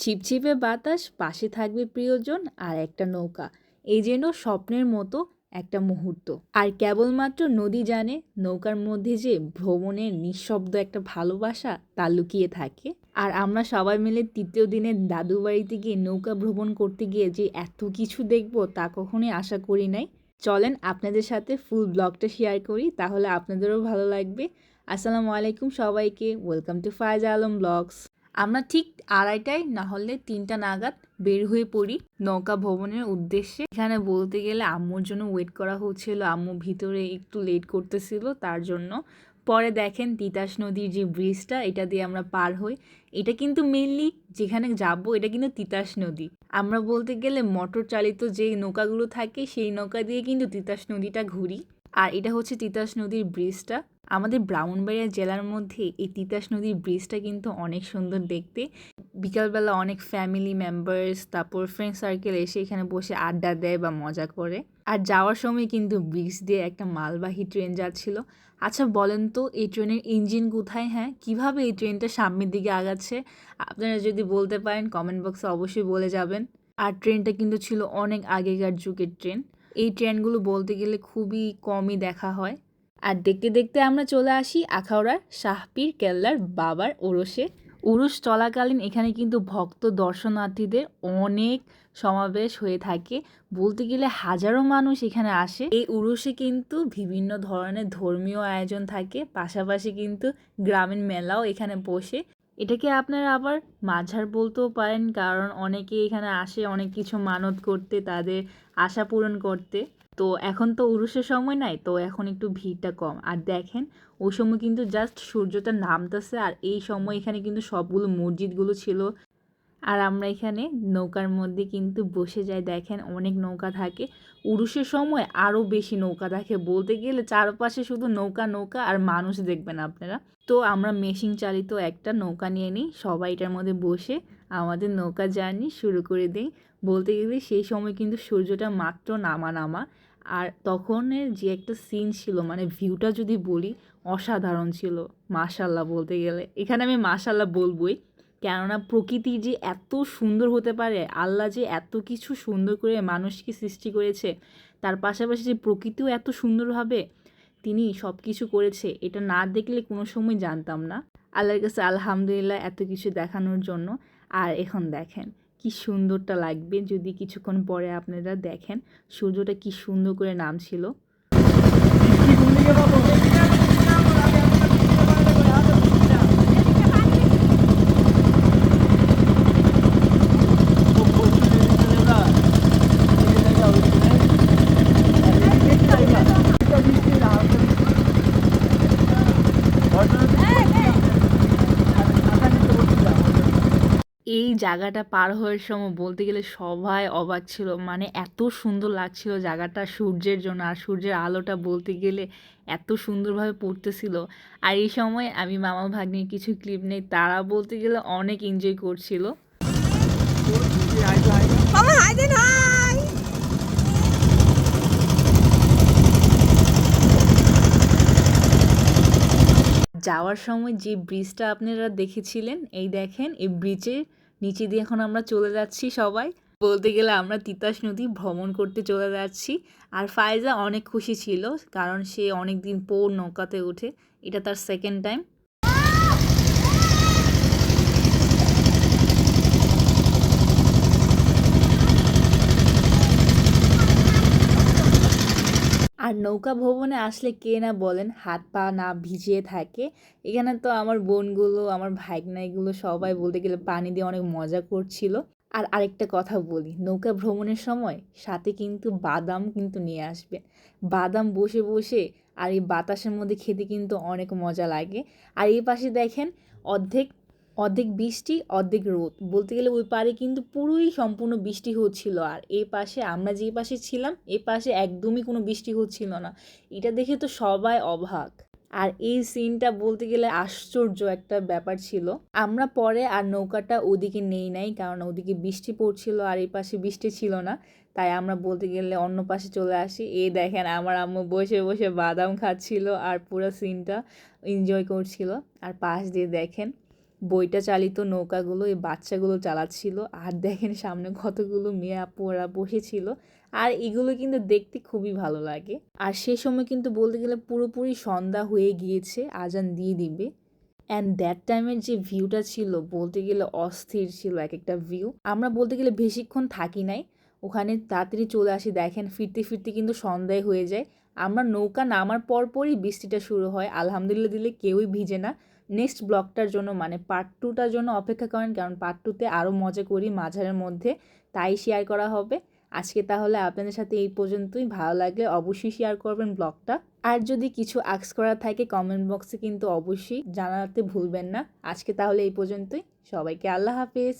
ছিপছিপে বাতাস, পাশে থাকবে প্রিয়জন আর একটা নৌকা। এই যেন স্বপ্নের মতো একটা মুহূর্ত। আর কেবলমাত্র নদী জানে নৌকার মধ্যে যে ভ্রমণের নিঃশব্দ একটা ভালোবাসা তা লুকিয়ে থাকে। আর আমরা সবাই মিলে তৃতীয় দিনে দাদু বাড়িতে গিয়ে নৌকা ভ্রমণ করতে গিয়ে যে এত কিছু দেখব তা কখনোই আশা করি নাই। চলেন আপনাদের সাথে ফুল ব্লগটা শেয়ার করি, তাহলে আপনাদেরও ভালো লাগবে। আসসালামু আলাইকুম সবাইকে welcome to Faiza Alam blogs আমরা ঠিক আড়াইটায় না হলে তিনটা নাগাদ বের হয়ে পড়ি নৌকা ভ্রমণের উদ্দেশ্যে। এখানে বলতে গেলে আম্মুর জন্য ওয়েট করা হচ্ছিল। আম্মু ভিতরে একটু লেট করতেছিল, তার জন্য। পরে দেখেন তিতাস নদীর যে ব্রিজটা এটা দিয়ে আমরা পার হই। এটা কিন্তু মেনলি যেখানে যাব, এটা কিন্তু তিতাস নদী। আমরা বলতে গেলে মোটর চালিত যে নৌকাগুলো থাকে, সেই নৌকা দিয়ে কিন্তু তিতাস নদীটা ঘুরি। আর এটা হচ্ছে তিতাস নদীর ব্রিজটা আমাদের ব্রাহ্মণবাড়িয়া জেলার মধ্যে এই তিতাস নদীর ব্রিজটা কিন্তু অনেক সুন্দর দেখতে। বিকালবেলা অনেক ফ্যামিলি মেম্বার্স তারপর ফ্রেন্ড সার্কেল এসে এখানে বসে আড্ডা দেয় বা মজা করে। আর যাওয়ার সময় কিন্তু ব্রিজ দিয়ে একটা মালবাহী ট্রেন যাচ্ছিল। আচ্ছা বলেন তো, এই ট্রেনের ইঞ্জিন কোথায়? হ্যাঁ কীভাবে এই ট্রেনটা সামনের দিকে আগাচ্ছে? আপনারা যদি বলতে পারেন কমেন্ট বক্সে অবশ্যই বলে যাবেন। আর ট্রেনটা কিন্তু ছিল অনেক আগেকার যুগের ট্রেন এই ট্রেনগুলো বলতে গেলে খুবই কমই দেখা হয়। আর দেখতে দেখতে আমরা চলে আসি আখাউড়ার শাহপীর কেল্লার বাবার ওরসে। উরুস চলাকালীন এখানে কিন্তু ভক্ত দর্শনার্থীদের অনেক সমাবেশ হয়ে থাকে। বলতে গেলে হাজারো মানুষ এখানে আসে। এই উরুসে কিন্তু বিভিন্ন ধরনের ধর্মীয় আয়োজন থাকে। পাশাপাশি কিন্তু গ্রামীণ মেলাও এখানে বসে। এটাকে আপনারা আবার মাঝার বলতেও পারেন? কারণ অনেকে এখানে আসে, অনেক কিছু মানত করতে, তাদের আশা পূরণ করতে। তো এখন তো উরুষের সময় নাই, তো এখন একটু ভিড়টা কম। আর দেখেন, ওই সময় কিন্তু জাস্ট সূর্যটা নামতেছে, আর এই সময় এখানে কিন্তু সবগুলো মসজিদগুলো ছিল আর আমরা এখানে নৌকার মধ্যে কিন্তু বসে যাই। দেখেন অনেক নৌকা থাকে। উরুষের সময় আরও বেশি নৌকা থাকে। বলতে গেলে চারপাশে শুধু নৌকা নৌকা আর মানুষ দেখবেন আপনারা। তো আমরা মেশিন চালিত একটা নৌকা নিয়ে নিই। সবাই এটার মধ্যে বসে আমাদের নৌকা জার্নি শুরু করে দিই। বলতে গেলে সেই সময় কিন্তু সূর্যটা মাত্র নামা নামা। আর তখনের যে একটা সিন ছিল মানে ভিউটা যদি বলি, অসাধারণ ছিল। মাশাল্লাহ বলতে গেলে। এখানে আমি মাশাল্লাহ বলবই। কেননা প্রকৃতি যে এত সুন্দর হতে পারে, আল্লাহ যে এত কিছু সুন্দর করে মানুষকে সৃষ্টি করেছে, তার পাশাপাশি যে প্রকৃতিও এত সুন্দরভাবে তিনি সব কিছু করেছে, এটা না দেখলে কোনো সময় জানতাম না। আল্লাহর কাছে আলহামদুলিল্লাহ এত কিছু দেখানোর জন্য। আর এখন দেখেন, কি সুন্দরটা লাগবে যদি কিছুক্ষণ পরে আপনারা দেখেন সূর্যটা কি সুন্দর করে নামছিল। এই জায়গাটা পার হওয়ার সময় বলতে গেলে সবাই অবাক ছিল। মানে এত সুন্দর লাগছিল জায়গাটা সূর্যের জন্য আর সূর্যের আলোটা বলতে গেলে এত সুন্দরভাবে পড়তেছিল। আর এই সময় আমি মামা ভাগ্নির কিছু ক্লিপ নেই তারা বলতে গেলে অনেক এনজয় করছিল। যাওয়ার সময় যে ব্রিজটা আপনারা দেখেছিলেন এই দেখেন এই ব্রিজের নিচে দিয়ে এখন আমরা চলে যাচ্ছি সবাই। বলতে গেলে আমরা তিতাস নদী ভ্রমণ করতে চলে যাচ্ছি। আর ফায়জা অনেক খুশি ছিল, কারণ সে অনেক দিন পর নৌকাতে ওঠে। এটা তার সেকেন্ড টাইম আর নৌকা ভবনে আসলে কে না বলেন হাত পা না ভিজিয়ে থাকে। এখানে তো আমার বোনগুলো, আমার ভাইগনাইগুলো সবাই বলতে গেলে পানি দিয়ে অনেক মজা করছিল। আর আরেকটা কথা বলি, নৌকা ভ্রমণের সময় সাথে কিন্তু বাদাম কিন্তু নিয়ে আসবেন বাদাম বসে বসে আর এই বাতাসের মধ্যে খেতে কিন্তু অনেক মজা লাগে। আর এই পাশে দেখেন অর্ধেক অর্ধেক বৃষ্টি, অর্ধেক রোদ। বলতে গেলে ওই পারে কিন্তু পুরোই সম্পূর্ণ বৃষ্টি হচ্ছিল আর এ পাশে আমরা যে পাশে ছিলাম এই পাশে একদমই কোনো বৃষ্টি হচ্ছিল না। এটা দেখে তো সবাই অবাক। আর এই সিনটা বলতে গেলে আশ্চর্য একটা ব্যাপার ছিল। আমরা পরে আর নৌকাটা ওদিকে নেই নাই, কারণ ওদিকে বৃষ্টি পড়ছিল আর এই পাশে বৃষ্টি ছিল না। তাই আমরা বলতে গেলে অন্য পাশে চলে আসি। এই দেখেন আমার আম্মু বসে বসে বাদাম খাচ্ছিল আর পুরো সিনটা এনজয় করছিল। আর পাশ দিয়ে দেখেন বইটা চালিত নৌকাগুলো, এই বাচ্চাগুলো চালাচ্ছিল। আর দেখেন সামনে কতগুলো মেয়ে আপুরা বসেছিল। আর এগুলো কিন্তু দেখতে খুবই ভালো লাগে। আর সে সময় কিন্তু বলতে গেলে পুরোপুরি সন্ধ্যা হয়ে গিয়েছে, আজান দিয়ে দিবে। অ্যান্ড দ্যাট টাইমের যে ভিউটা ছিল, বলতে গেলে অস্থির ছিল এক একটা ভিউ আমরা বলতে গেলে বেশিক্ষণ থাকি নাই। ওখানে তাড়াতাড়ি চলে আসি, দেখেন ফিরতে ফিরতে কিন্তু সন্ধ্যায় হয়ে যায়। আমরা নৌকা নামার পরপরই বৃষ্টিটা শুরু হয়। আলহামদুলিল্লাহ দিলে কেউই ভিজে না। নেক্সট ব্লগটার জন্য মানে পার্ট টুটার জন্য অপেক্ষা করেন কারণ পার্ট টুতে আরও মজা করি মাঝারের মধ্যে, তাই শেয়ার করা হবে। আজকে তাহলে আপনাদের সাথে এই পর্যন্তই। ভালো লাগলে অবশ্যই শেয়ার করবেন ব্লগটা আর যদি কিছু আক্স করা থাকে কমেন্ট বক্সে কিন্তু অবশ্যই জানাতে ভুলবেন না। আজকে তাহলে এই পর্যন্তই। সবাইকে আল্লাহ হাফেজ।